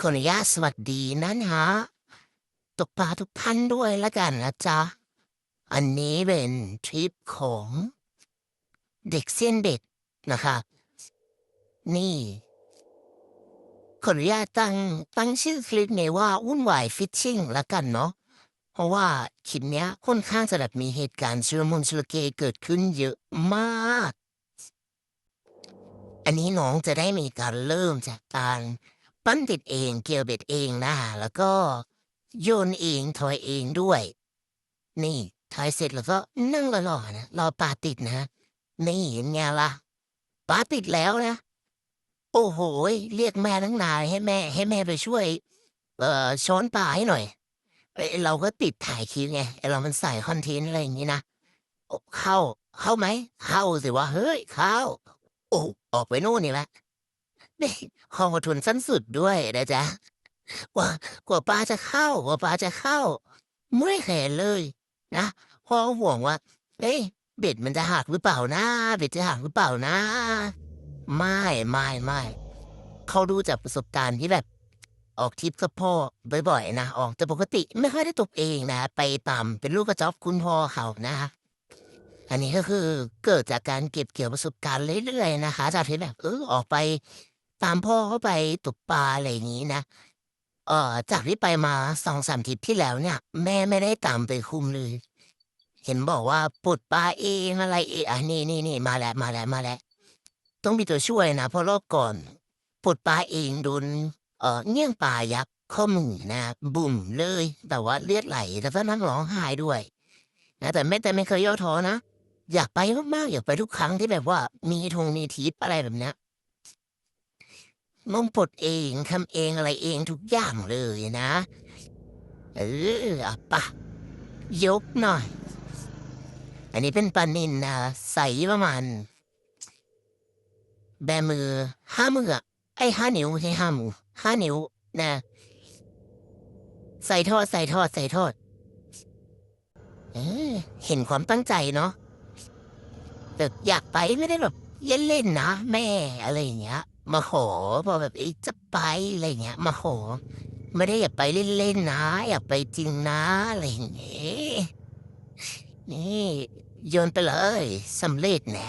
ขออนุญาตสวัสดีนะฮะตกปลาทุกท่านด้วยละกันนะจ๊ะ อันนี้เป็นทริปของเด็กเส้นเด็ดนะครับ นี่ ขออนุญาตตั้งตั้งชื่อคลิปนี้ว่าวุ่นวายฟิชชิ่งละกันเนาะ เพราะว่าคลิปเนี้ยค่อนข้างจะแบบมีเหตุการณ์ชุลมุนชุลเกเกิดขึ้นเยอะมาก อันนี้น้องจะได้มีการเริ่มจากการ ปั้นติดเองเกี่ยวเบ็ดเองนะ แล้วก็โยนเองถอยเองด้วย นี่ถอยเสร็จแล้วก็นั่งรอๆนะรอปลาติดนะ นี่เห็นไงล่ะปลาติดแล้วนะ โอ้โห เรียกแม่ทั้งนายให้แม่ ให้แม่ไปช่วย เอ่อช้อนปลาให้หน่อยเอเราก็ติดถ่ายคลิปไงไอเรามันใส่คอนเทนต์อะไรอย่างนี้นะเข้า เข้าไหม เข้าสิวะเฮ้ย เข้า โอ้ออกไปนู่นนี่แหละ ห้องอทุนสั้นสุดด้วยนะจ๊ะกว่ากว่าปลาจะเข้ากว่าปลาจะเข้า ไม่เห็นเลยนะเพอห่วงว่า เอ้ยเบ็ดมันจะหักหรือเปล่านะ เบ็ดจะหักหรือเปล่านะ ไม่ไม่ไม่เขาดูจากประสบการณ์ที่แบบ ออกทริปกับพ่อบ่อยๆนะออกแต่ปกติไม่ค่อยได้ตกเองนะ ไปตามเป็นลูกกระจอกคุณพ่อเขานะอันนี้ก็คือเกิดจากการเก็บเกี่ยวประสบการณ์เรื่อยๆนะคะจากที่แบบเออออกไป ตามพ่อเข้าไปตกปลาอะไรอย่างนี้นะ เอ่อ จากที่ไปมาสองสามทริปที่แล้วเนี่ย แม่ไม่ได้ตามไปคุมเลย เห็นบอกว่าปลดปลาเองอะไรเองอะนี่นี่นี่มาแล้วมาแล้วมาแล้วต้องมีตัวช่วยนะเพราะรอบก่อนปลดปลาเองโดนเอ่อเงี้ยงปลายักษ์ข้อมือนะบุ่มเลย แต่ว่าเลือดไหลแล้วก็นั่งร้องไห้ด้วยนะแต่ไม่แต่ไม่เคยย่อท้อนะอยากไปมากๆอยากไปทุกครั้งที่แบบว่ามีทงมีทริปอะไรแบบเนี้ย นมปลดเองทำเองอะไรเองทุกอย่างเลยนะ เอออะปะยกหน่อย อันนี้เป็นปลานินนะใส่ประมาณแบมือห้ามือไอ้ห้านิ้วใช่ห้ามือห้านิ้วนะ ใส่ทอดใส่ทอดใส่ทอดเออเห็นความตั้งใจเนาะแบบอยากไปไม่ได้แบบ เล่นนะแม่อะไรอย่างเงี้ยมาขอพอแบบไอ้จะไปอะไรอย่างเงี้ยมาขอไม่ได้อยากไปเล่นๆนะ อยากไปจริงนะอะไรอย่างเงี้ยนี่โยนไปเลยสำเร็จแน่